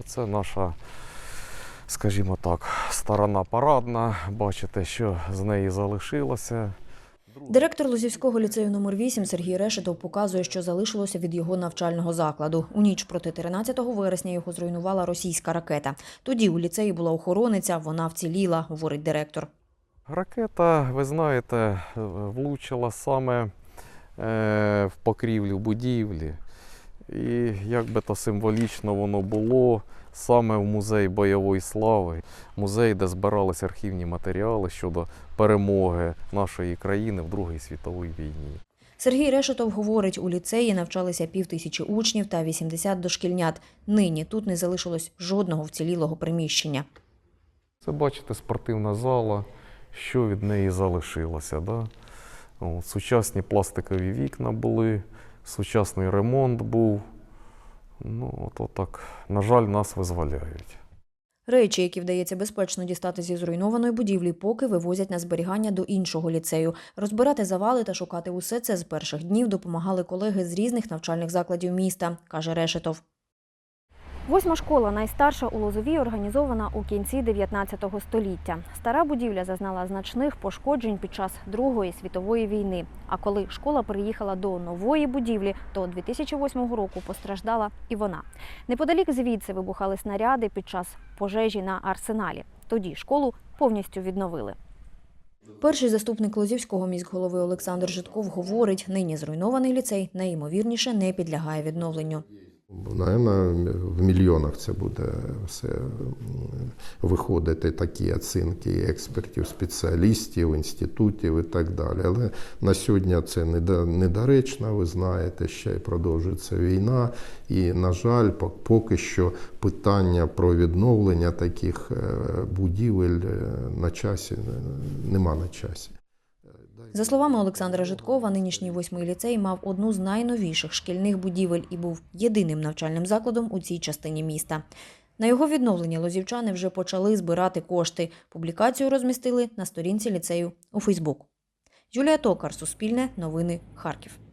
Оце наша, скажімо так, сторона парадна. Бачите, що з неї залишилося. Директор Лозівського ліцею номер 8 Сергій Решетов показує, що залишилося від його навчального закладу. У ніч проти 13 вересня його зруйнувала російська ракета. Тоді у ліцеї була охорониця, вона вціліла, говорить директор. Ракета, ви знаєте, влучила саме е, в покрівлю будівлі. І як би то символічно воно було, саме в музей бойової слави, музей, де збирались архівні матеріали щодо перемоги нашої країни в Другій світовій війні. Сергій Решетов говорить, у ліцеї навчалися півтисячі учнів та 80 дошкільнят. Нині тут не залишилось жодного вцілілого приміщення. Це бачите, спортивна зала, що від неї залишилося. Да? Сучасні пластикові вікна були, сучасний ремонт був. Ну, от, так, на жаль, нас визволяють. Речі, які вдається безпечно дістати зі зруйнованої будівлі, поки вивозять на зберігання до іншого ліцею. Розбирати завали та шукати усе це з перших днів допомагали колеги з різних навчальних закладів міста, каже Решетов. Восьма школа, найстарша у Лозовій, організована у кінці 19 століття. Стара будівля зазнала значних пошкоджень під час Другої світової війни. А коли школа переїхала до нової будівлі, то 2008 року постраждала і вона. Неподалік звідси вибухали снаряди під час пожежі на арсеналі. Тоді школу повністю відновили. Перший заступник Лозівського міськголови Олександр Житков говорить, нині зруйнований ліцей найімовірніше не підлягає відновленню. Наверно, в мільйонах це буде все виходити такі оцінки експертів, спеціалістів, інститутів і так далі. Але на сьогодні це недо- недоречно, ви знаєте, ще й продовжується війна. І, на жаль, пок- поки що питання про відновлення таких е, будівель е, на часі е, нема на часі. За словами Олександра Житкова, нинішній восьмий ліцей мав одну з найновіших шкільних будівель і був єдиним навчальним закладом у цій частині міста. На його відновлення лозівчани вже почали збирати кошти. Публікацію розмістили на сторінці ліцею у Фейсбук. Юлія Токар, Суспільне, Новини, Харків.